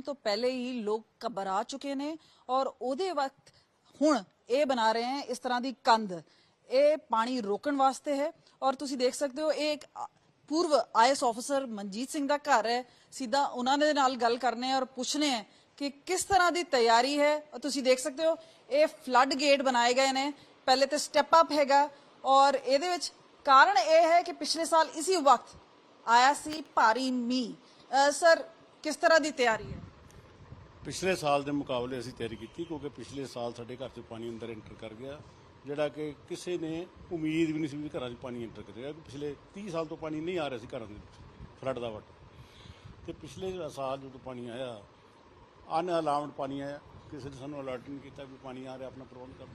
ਤੋਂ ਪਹਿਲੇ ਹੀ ਲੋਕ ਘਬਰਾ ਚੁੱਕੇ ਨੇ ਔਰ ਉਹਦੇ ਵਕਤ ਹੁਣ ਇਹ ਬਣਾ ਰਹੇ ਹੈ ਇਸ ਤਰ੍ਹਾਂ ਦੀ ਕੰਧ। ਇਹ ਪਾਣੀ ਰੋਕਣ ਵਾਸਤੇ ਹੈ ਔਰ ਤੁਸੀਂ ਦੇਖ ਸਕਦੇ ਹੋ, ਇਹ ਇੱਕ ਪੂਰਵ ਆਈਐਸ ਆਫੀਸਰ ਮਨਜੀਤ ਸਿੰਘ ਦਾ ਘਰ ਹੈ। ਸਿੱਧਾ ਉਹਨਾਂ ਦੇ ਨਾਲ ਗੱਲ ਕਰਨੇ ਔਰ ਪੁੱਛਨੇ ਹੈ ਕਿ ਕਿਸ ਤਰ੍ਹਾਂ ਦੀ ਤਿਆਰੀ ਹੈ। ਔਰ ਤੁਸੀਂ ਦੇਖ ਸਕਦੇ ਹੋ, ਇਹ ਫਲੱਡ ਗੇਟ ਬਣਾਏ ਗਏ ਨੇ। ਪਹਿਲੇ ਤੇ ਸਟੈਪ ਅਪ ਹੈਗਾ ਔਰ ਇਹਦੇ ਵਿੱਚ ਕਾਰਨ ਇਹ ਹੈ ਕਿ ਪਿਛਲੇ ਸਾਲ ਇਸੇ ਵਕਤ ਆਇਆ ਸੀ ਭਾਰੀ ਮੀਂਹ। ਸਰ ਕਿਸ ਤਰ੍ਹਾਂ ਦੀ ਤਿਆਰੀ ਹੈ? ਪਿਛਲੇ ਸਾਲ ਦੇ ਮੁਕਾਬਲੇ ਅਸੀਂ ਤਿਆਰੀ ਕੀਤੀ ਕਿਉਂਕਿ ਪਿਛਲੇ ਸਾਲ ਸਾਡੇ ਘਰ 'ਚ ਪਾਣੀ ਅੰਦਰ ਐਂਟਰ ਕਰ ਗਿਆ, ਜਿਹੜਾ ਕਿ ਕਿਸੇ ਨੇ ਉਮੀਦ ਵੀ ਨਹੀਂ ਸੀ ਵੀ ਘਰਾਂ 'ਚ ਪਾਣੀ ਐਂਟਰ ਕਰੇਗਾ ਕਿ ਪਿਛਲੇ 30 ਸਾਲ ਤੋਂ ਪਾਣੀ ਨਹੀਂ ਆ ਰਿਹਾ ਸੀ ਘਰਾਂ ਦੇ ਵਿੱਚ, ਫਲੱਡ ਦਾ ਵਟ ਤੇ ਪਿਛਲੇ ਸਾਲ ਜਦੋਂ ਪਾਣੀ ਆਇਆ ਅਨ ਅਨਅਲਾਊਡ ਪਾਣੀ ਆਇਆ, ਕਿਸੇ ਨੇ ਸਾਨੂੰ ਅਲਰਟ ਨਹੀਂ ਕੀਤਾ ਵੀ ਪਾਣੀ ਆ ਰਿਹਾ, ਆਪਣਾ ਪ੍ਰਬੰਧ ਕਰੋ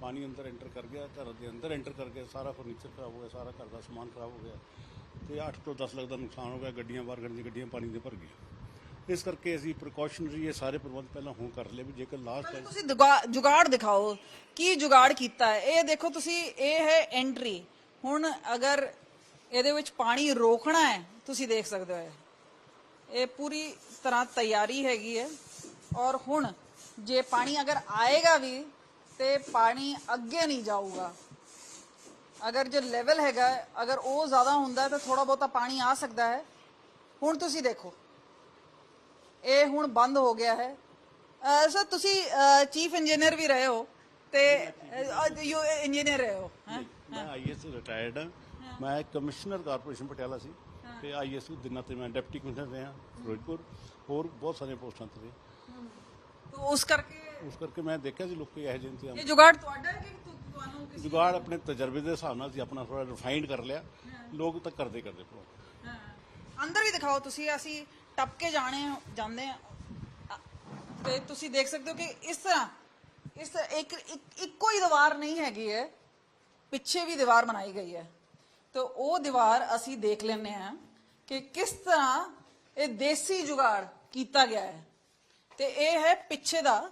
ਪਾਣੀ ਅੰਦਰ ਐਂਟਰ ਕਰ ਗਿਆ, ਘਰ ਦੇ ਅੰਦਰ ਐਂਟਰ ਕਰ ਗਿਆ, ਸਾਰਾ ਫਰਨੀਚਰ ਖਰਾਬ ਹੋ ਗਿਆ, ਸਾਰਾ ਘਰ ਦਾ ਸਮਾਨ ਖਰਾਬ ਹੋ ਗਿਆ, ਤੇ 8 ਤੋਂ 10 ਲੱਖ ਦਾ ਨੁਕਸਾਨ ਹੋ ਗਿਆ, ਗੱਡੀਆਂ ਬਾਹਰ ਖੜ੍ਹੀਆਂ ਗੱਡੀਆਂ ਪਾਣੀ ਦੇ ਭਰ ਗਈਆਂ। ਇਸ ਕਰਕੇ ਅਸੀਂ ਪ੍ਰੀਕਾਸ਼ਨਰੀ ਇਹ ਸਾਰੇ ਪ੍ਰਬੰਧ ਪਹਿਲਾਂ ਹੁਣ ਕਰ ਲਏ ਵੀ ਜੇਕਰ ਲਾਸਟ ਟਾਈਮ ਤੁਸੀਂ ਦੁਗਾ- ਜੁਗਾੜ ਦਿਖਾਓ ਕੀ ਜੁਗਾੜ ਕੀਤਾ ਹੈ? ਇਹ ਦੇਖੋ ਤੁਸੀਂ ਇਹ ਹੈ ਐਂਟਰੀ ਹੁਣ ਅਗਰ ਇਹਦੇ ਵਿੱਚ ਪਾਣੀ ਰੋਕਣਾ ਹੈ ਤੁਸੀਂ ਦੇਖ ਸਕਦੇ ਹੋ ਇਹ। ਇਹ ਪੂਰੀ ਤਰ੍ਹਾਂ ਤਿਆਰੀ ਹੈਗੀ ਹੈ। ਔਰ ਹੁਣ ਜੇ ਪਾਣੀ ਅਗਰ ਆਏਗਾ ਵੀ ਤੇ ਪਾਣੀ ਅੱਗੇ ਨਹੀਂ ਜਾਊਗਾ। ਅਗਰ ਜੋ ਲੈਵਲ ਹੈਗਾ ਹੈ, ਅਗਰ ਉਹ ਜ਼ਿਆਦਾ ਹੁੰਦਾ ਹੈ ਤਾਂ ਥੋੜਾ ਬਹੁਤਾ ਪਾਣੀ ਆ ਸਕਦਾ ਹੈ। ਹੁਣ ਤੁਸੀਂ ਦੇਖੋ। ਇਹ ਹੁਣ ਬੰਦ ਹੋ ਗਿਆ ਹੈ। ਸਰ ਤੁਸੀਂ ਚੀਫ ਇੰਜੀਨੀਅਰ ਵੀ ਰਹੇ ਹੋ ਤੇ ਯੂ ਇੰਜੀਨੀਅਰ ਰਹੇ ਹੋ? ਮੈਂ ਆਈਐਸ ਰਿਟਾਇਰਡ ਹਾਂ। ਮੈਂ ਕਮਿਸ਼ਨਰ ਕਾਰਪੋਰੇਸ਼ਨ ਪਟਿਆਲਾ ਸੀ। ਤੇ ਆਈਐਸ ਦਿਨਾਂ ਤੇ ਮੈਂ ਡਿਪਟੀ ਕਮਿਸ਼ਨਰ ਰਿਹਾ ਫਿਰੋਜ਼ਪੁਰ। ਹੋਰ ਬਹੁਤ ਸਾਰੀਆਂ ਪੋਸਟਾਂ ਤੇ ਰਹੇ। ਤਾਂ ਉਸ ਕਰਕੇ ਉਸ ਕਰਕੇ ਮੈਂ ਦੇਖਿਆ ਸੀ ਲੋਕੀ ਇਹੋ ਜਿਹੇ ਇੰਤਜ਼ਾਮ ਇਹ ਜੁਗਾੜ ਤੁਹਾਡਾ ਹੈ ਕਿ ਤੁਹਾਨੂੰ ਕਿਸੇ ਜੁਗਾੜ ਆਪਣੇ ਤਜਰਬੇ ਦੇ ਹਿਸਾਬ ਨਾਲ ਅਸੀਂ ਆਪਣਾ ਥੋੜਾ ਰਿਫਾਈਨਡ ਕਰ ਲਿਆ। ਲੋਕ ਤਾਂ ਕਰਦੇ ਕਰਦੇ ਪ੍ਰੋ ਹਾਂ। ਅੰਦਰ ਵੀ ਦਿਖਾਓ ਤੁਸੀਂ ਅਸੀਂ ਟੱਪ ਕੇ ਜਾਣੇ ਜਾਂਦੇ ਆ। ਤੇ ਤੁਸੀਂ ਦੇਖ ਸਕਦੇ ਹੋ ਕਿ ਇਸ ਤਰ੍ਹਾਂ, ਇਸ ਇੱਕ, ਇੱਕੋ ਹੀ ਦੀਵਾਰ ਨਹੀਂ ਹੈਗੀ ਹੈ ਪਿੱਛੇ ਵੀ ਦੀਵਾਰ ਬਣਾਈ ਗਈ ਹੈ। ਤੇ ਉਹ ਦੀਵਾਰ ਅਸੀਂ ਦੇਖ ਲੈਂਦੇ ਹਾਂ ਕਿ ਕਿਸ ਤਰ੍ਹਾਂ ਇਹ ਦੇਸੀ ਜੁਗਾੜ ਕੀਤਾ ਗਿਆ ਹੈ। ਤੇ ਇਹ ਹੈ ਪਿੱਛੇ ਦਾ।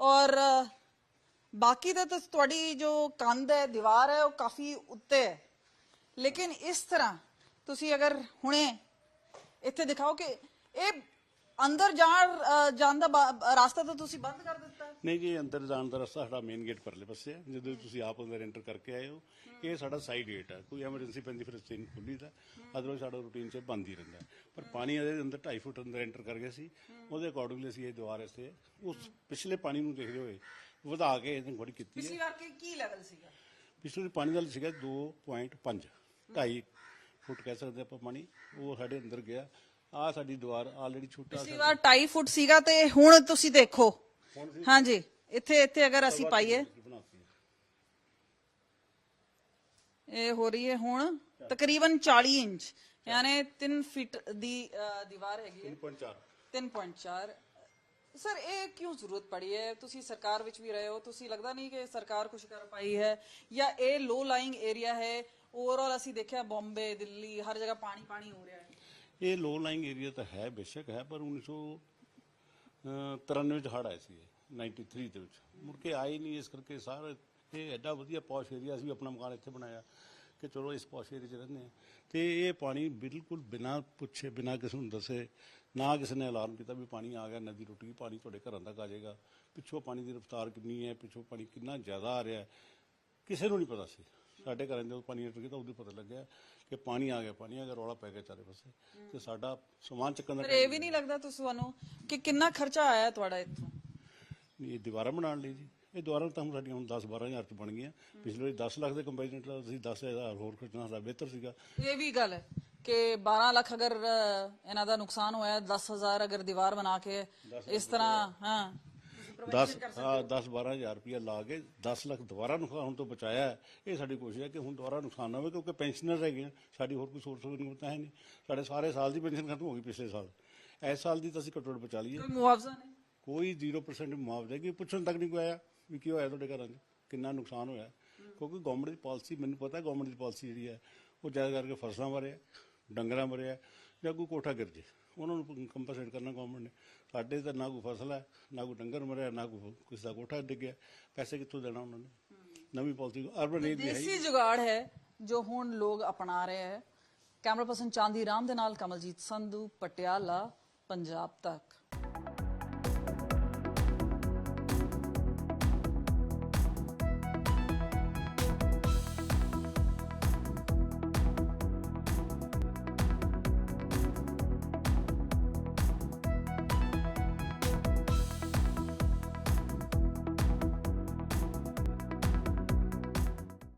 ਔਰ ਬਾਕੀ ਦਾ ਤਾਂ ਤੁਹਾਡੀ ਜੋ ਕੰਧ ਹੈ, ਦੀਵਾਰ ਹੈ, ਉਹ ਕਾਫੀ ਉੱਤੇ ਹੈ। ਲੇਕਿਨ ਇਸ ਤਰ੍ਹਾਂ ਤੁਸੀਂ ਅਗਰ ਹੁਣੇ ਇੱਥੇ ਦਿਖਾਓ ਕਿ ਇਹ ਅੰਦਰ ਜਾਣ ਅ, ਜਾਣ ਦਾ ਬਾ- ਰਾਸਤਾ ਤਾਂ ਤੁਸੀਂ ਬੰਦ ਕਰ ਦਿੱਤਾ ਹੈ। ਨਹੀਂ ਜੀ ਅੰਦਰ ਜਾਣ ਦਾ ਰਸਤਾ ਸਾਡਾ ਮੇਨ ਗੇਟ ਪਰਲੇ ਪਾਸੇ ਹੈ। ਜਦੋਂ ਤੁਸੀਂ ਆਪ ਅੰਦਰ ਐਂਟਰ ਕਰਕੇ ਆਏ ਹੋ ਇਹ ਸਾਡਾ ਸਾਈਡ ਗੇਟ ਹੈ। ਕੋਈ ਐਮਰਜੈਂਸੀ ਪੈਂਦੀ ਫਿਰ ਅਸੀਂ ਖੁੱਲੀ ਦਾ ਅਦਰਵਾਇਜ਼ ਸਾਡਾ ਰੂਟੀਨ 'ਚ ਬੰਦ ਹੀ ਰਹਿੰਦਾ ਹੈ। ਪਰ ਪਾਣੀ ਇਹਦੇ ਅੰਦਰ 2.5 ਫੁੱਟ ਅੰਦਰ ਐਂਟਰ ਕਰ ਗਿਆ ਸੀ। ਉਹਦੇ ਅਕੋਰਡਿੰਗਲੀ ਅਸੀਂ ਇਹ ਦੀਵਾਰ ਇੱਥੇ ਉਸ ਪਿਛਲੇ ਪਾਣੀ ਨੂੰ ਦੇਖਦੇ ਹੋਏ ਵਧਾ ਕੇ ਇਹਨੇ ਥੋੜੀ ਕੀਤੀ ਹੈ। ਪਿਛਲੀ ਵਾਰ ਕੀ ਕੀ ਲੈਵਲ ਸੀਗਾ? ਪਿਛਲੇ ਪਾਣੀ ਦਾ ਸੀਗਾ 2.5 2.5 ਫੁੱਟ ਕਹਿ ਸਕਦੇ ਆਪਾਂ ਪਾਣੀ। ਉਹ ਸਾਡੇ ਅੰਦਰ ਗਿਆ। ਆ ਸਾਡੀ ਦੀਵਾਰ ਆਲਰੇਡੀ ਛੋਟਾ ਪਿਛਲੀ ਵਾਰ 2.5 ਫੁੱਟ ਸੀਗਾ ਤੇ ਹੁਣ ਤੁਸੀਂ ਦੇਖੋ। ਹਾਂਜੀ ਇੱਥੇ ਇੱਥੇ ਅਗਰ ਅਸੀਂ ਪਾਈਏ। ਇਹ ਹੋ ਰਹੀ ਹੈ ਹੁਣ ਤਕਰੀਬਨ 40 ਇੰਚ। ਯਾਨੀ 3 ਫੀਟ ਦੀ ਦੀਵਾਰ ਹੈਗੀ ਹੈ। 3.4 3.4 ਸਰ ਇਹ ਕਿਉਂ ਜ਼ਰੂਰਤ ਪੜੀ ਹੈ? ਤੁਸੀਂ ਸਰਕਾਰ ਵਿੱਚ ਵੀ ਰਹੇ ਹੋ। ਤੁਸੀਂ ਲੱਗਦਾ ਨਹੀਂ ਕਿ ਸਰਕਾਰ ਕੁਝ ਕਰ ਪਾਈ ਹੈ? ਜਾਂ ਇਹ ਲੋ ਲਾਈਂਗ ਏਰੀਆ ਹੈ? ਓਵਰਆਲ ਅਸੀਂ ਦੇਖਿਆ ਬੰਬੇ ਦਿੱਲੀ ਹਰ ਜਗ੍ਹਾ ਪਾਣੀ ਪਾਣੀ ਹੋ ਰਿਹਾ ਹੈ। ਇਹ ਲੋ ਲਾਈਂਗ ਏਰੀਆ ਤਾਂ ਹੈ ਬੇਸ਼ੱਕ ਹੈ ਪਰ 1993 ਚ ਹੜ ਆਏ ਸੀ ਇਹ, 93 ਦੇ ਵਿੱਚ। ਮੁੜ ਕੇ ਆਏ ਨਹੀਂ ਇਸ ਕਰਕੇ ਸਾਰਾ ਇਹ ਐਡਾ ਵਧੀਆ ਪੌਸ਼ ਏਰੀਆ ਸੀ ਵੀ ਆਪਣਾ ਮਕਾਨ ਇੱਥੇ ਬਣਾਇਆ ਕਿ ਚਲੋ ਇਸ ਪੌਸ਼ ਏਰੀਆ 'ਚ ਰਹਿੰਦੇ ਆ ਤੇ ਇਹ ਪਾਣੀ ਬਿਲਕੁਲ ਬਿਨਾਂ ਪੁੱਛੇ ਬਿਨਾਂ ਕਿਸੇ ਨੂੰ ਦੱਸੇ ਨਾ ਕਿਸੇ ਨੇ ਅਲਾਰਮ ਕੀਤਾ ਵੀ ਪਾਣੀ ਆ ਗਿਆ ਨਦੀ ਟੁੱਟ ਗਈ ਪਾਣੀ ਤੁਹਾਡੇ ਘਰਾਂ ਤੱਕ ਆ ਜਾਏਗਾ। ਪਿੱਛੋਂ ਪਾਣੀ ਦੀ ਰਫ਼ਤਾਰ ਕਿੰਨੀ ਹੈ ਪਿੱਛੋਂ ਪਾਣੀ ਕਿੰਨਾ ਜ਼ਿਆਦਾ ਆ ਰਿਹਾ ਕਿਸੇ ਨੂੰ ਨਹੀਂ ਪਤਾ ਸੀ। ਸਾਡੇ ਘਰਾਂ ਦੇ ਜਦੋਂ ਪਾਣੀ ਟੁੱਟ ਗਿਆ ਤਾਂ ਉਦੋਂ ਪਤਾ ਲੱਗਿਆ ਕਿ ਪਾਣੀ ਆ ਗਿਆ ਪਾਣੀ ਆ ਗਿਆ ਰੌਲਾ ਪੈ ਗਿਆ ਚਾਰੇ ਪਾਸੇ। ਤੇ ਸਾਡਾ ਸਮਾਨ ਚੱਕਣ ਦਾ ਪਰ ਇਹ ਵੀ ਨਹੀਂ ਲੱਗਦਾ ਤੁਹਾਨੂੰ ਕਿ ਕਿੰਨਾ ਖਰਚਾ ਆਇਆ ਤੁਹਾਡਾ ਇੱਥੋਂ? ਇਹ ਦੀਵਾਰਾਂ ਬਣਾਉਣ ਲਈ ਜੀ। ਇਹ ਦੀਵਾਰਾਂ ਤਾਂ ਹੁਣ ਸਾਡੀਆਂ ਹੁਣ 10 12000 ਚ ਬਣ ਗਈਆਂ। ਪਿਛਲੇ ਵਾਰੀ 10 ਲੱਖ ਦੇ ਕੰਪੈਰੀਜ਼ਨ ਨਾਲ ਅਸੀਂ 10000 ਹੋਰ ਖਰਚਣਾ ਸਾਡਾ ਬਿਹਤਰ ਸੀਗਾ। ਇਹ ਵੀ ਗੱਲ ਹੈ ਕਿ 12 ਲੱਖ ਅਗਰ ਅ, ਇਹਨਾਂ ਦਾ ਨੁਕਸਾਨ ਹੋਇਆ 10000 ਅਗਰ ਦੀਵਾਰ ਬਣਾ ਕੇ ਇਸ ਤਰ੍ਹਾਂ ਹਾਂ। 10 ਹਾਂ 10 12000 ਰੁਪਇਆ ਲਾ ਕੇ 10 ਲੱਖ ਦੁਬਾਰਾ ਨੁਕਸਾਨ ਤੋਂ ਬਚਾਇਆ ਹੈ। ਇਹ ਸਾਡੀ ਕੋਸ਼ਿਸ਼ ਹੈ ਕਿ ਹੁਣ ਦੁਬਾਰਾ ਨੁਕਸਾਨ ਨਾ ਹੋਵੇ ਕਿਉਂਕਿ ਪੈਨਸ਼ਨਰ ਹੈਗੇ ਆ। ਸਾਡੀ ਹੋਰ ਕੋਈ ਸੋਰਸ ਨਹੀਂ ਪਤਾ ਹੈ ਨਹੀਂ। ਸਾਡੇ ਸਾਰੇ ਸਾਲ ਦੀ ਪੈਨਸ਼ਨ ਖਤਮ ਹੋ ਗਈ ਪਿਛਲੇ ਸਾਲ। ਇਸ ਸਾਲ ਦੀ ਤਾਂ ਅਸੀਂ ਘੱਟੋ ਘੱਟ ਬਚਾ ਲਈਏ। ਕੋਈ ਮੁਆਵਜ਼ਾ ਨਹੀਂ? ਕੋਈ 0% ਮੁਆਵਜ਼ਾ ਕਿ ਪੁੱਛਣ ਤੱਕ ਨਹੀਂ ਕੋਈ ਆਇਆ ਵੀ ਕੀ ਹੋਇਆ ਤੁਹਾਡੇ ਘਰਾਂ 'ਚ? ਕਿੰਨਾ ਨੁਕਸਾਨ ਹੋਇਆ? ਕਿਉਂਕਿ ਗਵਰਨਮੈਂਟ ਦੀ ਪਾਲਿਸੀ ਮੈਨੂੰ ਪਤਾ ਗਵਰਨਮੈਂਟ ਦੀ ਪਾਲਿਸੀ ਜਿਹੜੀ ਹੈ ਉਹ ਜ਼ਿਆਦਾ ਕਰਕੇ ਫਸਲਾਂ ਬਾਰੇ ਹੈ ਡੰਗਰਾਂ ਬਾਰੇ ਹੈ ਜਾਂ ਕੋਈ ਕੋਠਾ ਗਿਰ ਜੇ। ਉਹਨਾਂ ਨੂੰ ਕੰਪਨਸੇਟ ਕਰਨਾ ਗਵਰਨਮੈਂਟ ਨੇ। ਸਾਡੇ ਤਾਂ ਨਾ ਕੋਈ ਫਸਲ ਹੈ, ਨਾ ਕੋਈ ਡੰਗਰ ਮਰਿਆ, ਨਾ ਕੋਈ ਕਿਸੇ ਦਾ ਕੋਠਾ ਡਿੱਗਿਆ। ਪੈਸੇ ਕਿੱਥੋਂ ਦੇਣਾ ਉਹਨਾਂ ਨੇ? ਨਵੀਂ ਪਾਲਿਸੀ ਅਰਬਨ ਏਰੀਆ ਹੈ ਦੇਸੀ ਜੁਗਾੜ ਹੈ, ਜੋ ਹੁਣ ਲੋਕ ਅਪਣਾ ਰਹੇ ਹੈ। ਕੈਮਰਾ ਪਰਸਨ ਚਾਂਦੀ ਰਾਮ ਦੇ ਨਾਲ ਕਮਲਜੀਤ ਸੰਧੂ, ਪਟਿਆਲਾ, ਪੰਜਾਬ ਤੱਕ।